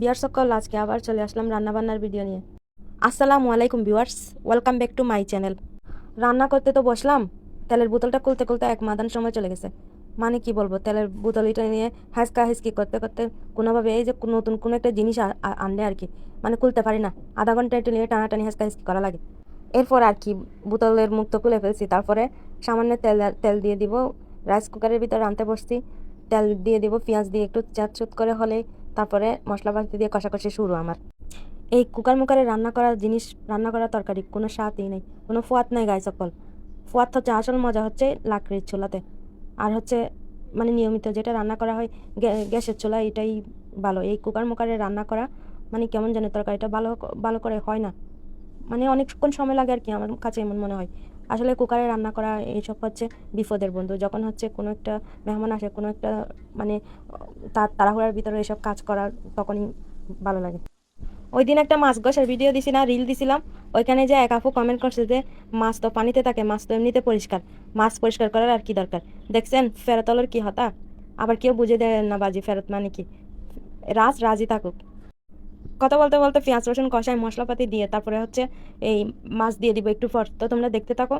বিয়ার সকল, আজকে আবার চলে আসলাম রান্নাবান্নার ভিডিও নিয়ে। আসসালামু আলাইকুম viewers welcome back to my channel রান্না করতে তো বসলাম, তেলের বোতলটা খুলতে খুলতে এক মাদান সময় চলে গেছে। মানে কি বলব, তেলের বোতলটা নিয়ে হাসকা হাসকি করতে করতে কোনোভাবে এই যে নতুন কোনো একটা জিনিস আনলে আর কি মানে খুলতে পারি না। আধা ঘণ্টা একটু নিয়ে টানাটানি হাসকা হাসকি করা লাগে। এরপর আর কি, বোতলের মুখ তো খুলে ফেলছি। তারপরে সামান্য তেল তেল দিয়ে দিব রাইস কুকারের ভিতর আনতে বসছি। তেল দিয়ে দিব, পেঁয়াজ দিয়ে একটু চাটচুট করে হলে তারপরে মশলা মশলাপাতি দিয়ে কষাকষি শুরু আমার। এই কুকার মুকারে রান্না করার জিনিস, রান্না করার তরকারি কোনো স্বাদই নেই, কোনো ফুয়াত নাই গায়ে সকল। ফুয়াত হচ্ছে আসল মজা হচ্ছে লাকড়ির চুলাতে। আর হচ্ছে মানে নিয়মিত যেটা রান্না করা হয় গ্যা- গ্যাসের চুলা এটাই ভালো। এই কুকার মুকারে রান্না করা মানে কেমন জানে তরকারিটা ভালো ভালো করে হয় না। মানে অনেকক্ষণ সময় লাগে আর কি, আমার কাছে এমন মনে হয়। আসলে কুকারে রান্না করা এইসব হচ্ছে বিপদের বন্ধু। যখন হচ্ছে কোনো একটা মেহমান আসে, কোনো একটা মানে তার তাড়াহুড়ার ভিতরে এসব কাজ করার তখনই ভালো লাগে। ওই দিন একটা মাছ গোসের ভিডিও দিছি না রিল দিছিলাম। ওইখানে যে এক আপু কমেন্ট করছে যে, মাছ তো পানিতে থাকে, মাছ তো এমনিতে পরিষ্কার। মাছ পরিষ্কার করার আর কি দরকার? দেখছেন, ফেরতলের কি হতা? আবার কেউ বুঝে দেয় না বাজি, ফেরত মানে কি? রাজ রাজি থাকুক। কথা বলতে বলতে পেঁয়াজ, রসুন, কষায় মশলাপাতি দিয়ে তারপরে হচ্ছে এই মাছ দিয়ে দিব একটু পর তো তোমরা দেখতে থাকো।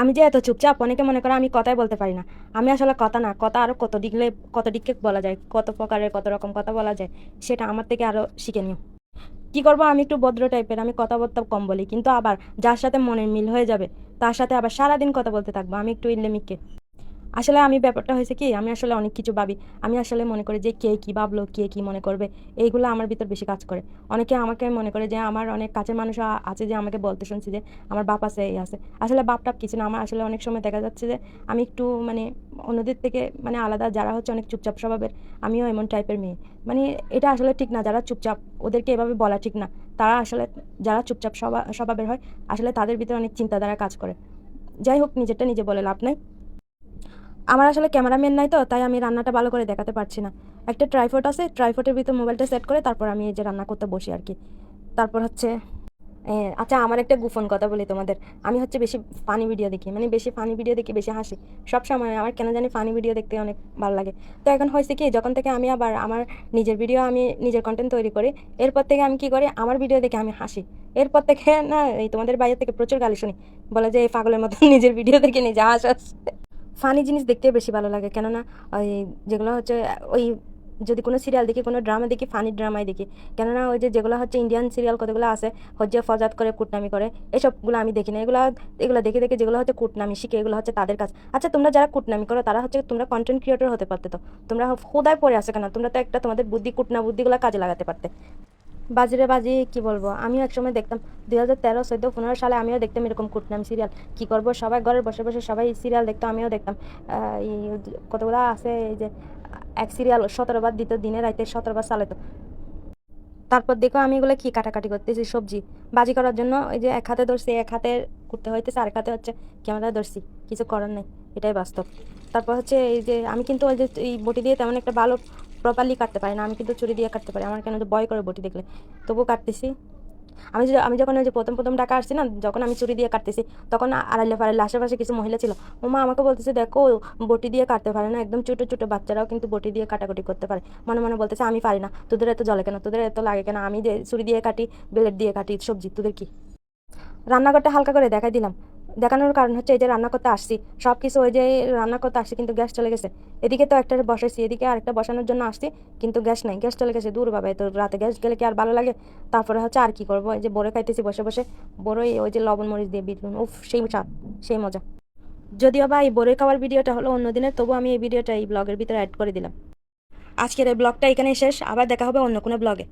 আমি যে এত চুপচাপ, অনেকে মনে করে আমি কথাই বলতে পারি না। আমি আসলে কথা না, কথা আরও কত দিকলে, কত দিককে বলা যায়, কত প্রকারের, কত রকম কথা বলা যায়, সেটা আমার থেকে আরও শিখে নিও। কি করব আমি একটু ভদ্র টাইপের আমি কথাবার্তা কম বলি, কিন্তু আবার যার সাথে মনের মিল হয়ে যাবে, তার সাথে আবার সারাদিন কথা বলতে থাকব, আমি একটু ইলেমিককে আসলে আমি ব্যাপারটা হয়েছে কি, আমি আসলে অনেক কিছু ভাবি। আমি আসলে মনে করি যে কে কী ভাবলো, কে কী মনে করবে, এইগুলো আমার ভিতর বেশি কাজ করে। অনেকে আমাকে মনে করে যে আমার অনেক কাছের মানুষ আছে যে আমাকে বলতে শুনছি যে আমার বাপ আছে, এই আছে। আসলে বাপটাপ কিছু না, আমার আসলে অনেক সময় দেখা যাচ্ছে যে আমি একটু মানে অন্যদের থেকে মানে আলাদা, যারা হচ্ছে অনেক চুপচাপ স্বভাবের, আমিও এমন টাইপের মেয়ে। মানে এটা আসলে ঠিক না, যারা চুপচাপ, ওদেরকে এভাবে বলা ঠিক না। তারা আসলে, যারা চুপচাপ স্বভাবের হয়, আসলে তাদের ভিতরে অনেক চিন্তাধারা কাজ করে। যাই হোক, নিজেরটা নিজে বলে লাভ নাই। আমার আসলে ক্যামেরাম্যান নাই তো, তাই আমি রান্নাটা ভালো করে দেখাতে পারছি না। একটা ট্রাইফোট আছে ট্রাইফোটের ভিতর মোবাইলটা সেট করে তারপর আমি এই যে রান্না করতে বসি আর কি। তারপর হচ্ছে আচ্ছা আমার একটা গুফন কথা বলি তোমাদের। আমি হচ্ছে বেশি ফানি ভিডিও দেখি মানে বেশি ফানি ভিডিও দেখি বেশি হাসি। সব সময় আমার কেন জানি ফানি ভিডিও দেখতে অনেক ভালো লাগে। তো এখন হয়েছে কি, যখন থেকে আমি আবার আমার নিজের ভিডিও আমি নিজের কন্টেন্ট তৈরি করি, এরপর থেকে আমি কি করি, আমার ভিডিও দেখে আমি হাসি। এরপর থেকে না, এই তোমাদের বাইরে থেকে প্রচুর গালি শুনি। বলে যে, এই পাগলের মতো নিজের ভিডিও দেখে নিজে হাস ফানি জিনিস দেখতে বেশি ভালো লাগে। কেননা ওই যেগুলো হচ্ছে, ওই যদি কোনো সিরিয়াল দেখি, কোনো ড্রামা দেখি ফানি ড্রামাই দেখি, কেননা ওই যে যেগুলো হচ্ছে ইন্ডিয়ান সিরিয়াল কতগুলো আছে হজ্জে ফজাত করে, কুটনামি করে, এসবগুলো আমি দেখি না। এগুলো এগুলো দেখে দেখে যেগুলো হচ্ছে কুটনামি শিখে, এগুলো হচ্ছে তাদের কাজ। আচ্ছা তোমরা যারা কুটনামি করো, তারা হচ্ছে তোমরা কন্টেন্ট ক্রিয়েটর হতে পারতে তো। তোমরা খোদায় পড়ে আসো কেন? তোমরা তো একটা তোমাদের বুদ্ধি, কুটনা বুদ্ধিগুলো কাজে লাগাতে পারতে। বাজিরে বাজি, কি বলব? আমিও একসময় দেখতাম দুই হাজার তেরো চোদ্দ পনেরো সালে আমিও দেখতাম এরকম কুটনাম সিরিয়াল কি করব? সবাই ঘরে বসে বসে সবাই সিরিয়াল দেখতো, আমিও দেখতাম। কতগুলো আছে, এই যে, এক সিরিয়াল সতেরো বার দিত, দিনে রাইতে সতেরো বার চালাতো তারপর দেখো আমি এগুলো কি কাটাকাটি করতেছি, সবজি। বাজি করার জন্য ওই যে এক হাতে ধরছি, এক হাতে করতে হইতেছে, আরেক হাতে হচ্ছে ক্যামেরা ধরছি। কিছু করার নেই, এটাই বাস্তব। তারপর হচ্ছে এই যে, আমি কিন্তু ওই যে, এই বটি দিয়ে তেমন একটা ভালো প্রপারলি কাটতে পারি না, আমি কিন্তু চুরি দিয়ে কাটতে পারি, আমার কেন ভয় করে বটি দেখলে? তবুও কাটতেছি। আমি আমি যখন ওই যে প্রথম প্রথম টাকা আসছি না, যখন আমি চুরি দিয়ে কাটতেছি, তখন আড়াইলে ফাড়াইলে আশেপাশে কিছু মহিলা ছিল। ও মা আমাকে বলতেছে, দেখো, বটি দিয়ে কাটতে পারে না, একদম ছোটো ছোটো বাচ্চারাও কিন্তু বটি দিয়ে কাটাকুটি করতে পারে। মনে মনে বলতেছে, আমি পারি না, তোদের এত জলে কেন? তোদের এত লাগে কেন? আমি যে চুরি দিয়ে কাটি, ব্লেড দিয়ে কাটি সবজি, তোদের কি? রান্নাঘরটা হালকা করে দেখাই দিলাম। দেখানোর কারণ হচ্ছে এই যে রান্না করতে আসছি সব কিছু ওই যে রান্না করতে আসছি কিন্তু গ্যাস চলে গেছে। এদিকে তো একটা বসাইছি, এদিকে আরেকটা বসানোর জন্য আসছি, কিন্তু গ্যাস নাই, গ্যাস চলে গেছে দূর বাবা তো রাতে গ্যাস গেলে কি আর ভালো লাগে? তারপরে হচ্ছে আর কি করব, এই যে বড়ে খাইতেছি বসে বসে, বড়ই ওই যে লবণ মরিচ দিয়ে বিট উফ, সেই স্বাদ, সেই মজা। যদিও বা এই বড়ই খাওয়ার ভিডিওটা হলো অন্য দিনের তবু আমি এই ভিডিওটা এই ব্লগের ভিতরে অ্যাড করে দিলাম। আজকের এই ব্লগটা এখানেই শেষ, আবার দেখা হবে অন্য কোনো ব্লগে।